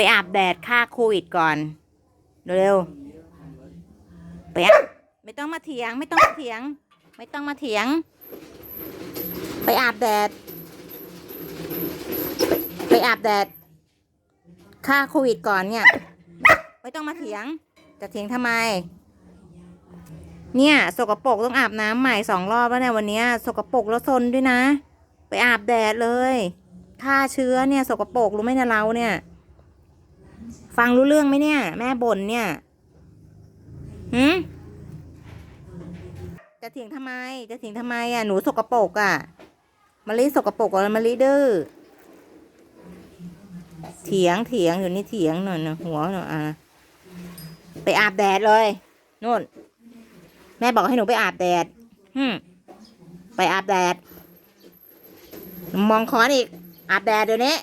ไปอาบแดดฆ่าโควิดก่อน เร็วๆไปอาบไม่ต้องมาเถียง ไม่ต้องมาเถียง ไม่ต้องมาเถียง ไปอาบแดด ไปอาบแดดฆ่าโควิดก่อนเนี่ย ไม่ต้องมาเถียง จะเถียงทำไม เนี่ย สกปรกต้องอาบน้ำใหม่สองรอบแล้วเนี่ยวันนี้สกปรกแล้วซนด้วยนะ ไปอาบแดดเลยฆ่าเชื้อเนี่ย สกปรกรู้ไหมเนี่ยเราเนี่ย ฟังรู้เรื่องไหมเนี่ย แม่บ่นเนี่ยหืมจะเถียงทำไม จะเถียงทำไมอะ หนูสกปรกอะมะลิสกปรกอะมะลิดื้อ เถียงเถียงอยู่นี่เถียงหน่อยนะหัวหน่อยอะ ไปอาบแดดเลยนู่น แม่บอกให้หนูไปอาบแดดฮึมไปอาบแดด มองค้อนอีก อาบแดดเดี๋ยวนี้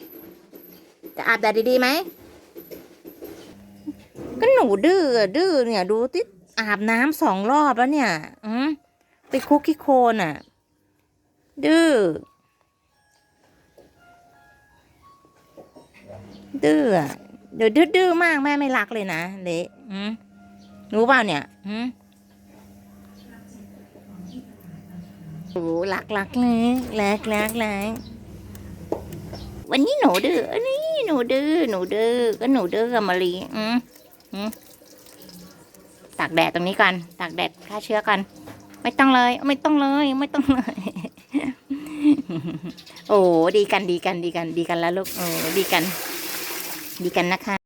จะอาบแดดดีๆไหม ก็หนูดื้อดื้อเนี่ย ดูติอาบน้ำสองรอบแล้วเนี่ย อืมไปคุกขี้โคลนอะ ดื้อดื้อเดี๋ยวดื้อมากแม่ไม่รักเลยนะเละอืมรู้เปล่าเนี่ยอืมโอ้รักรักเลยรักรักรักวันนี้หนูดื้อนนี้หนูดื้อหนูดื้อก็หนูดื้อกับมารีอืม ตากแดดตรงนี้กัน ตากแดดฆ่าเชื้อกัน ไม่ต้องเลย ไม่ต้องเลย ไม่ต้องเลย โอ้ดีกันดีกันดีกัน ดีกันแล้วลูกโอ้ดีกัน ดีกันนะคะ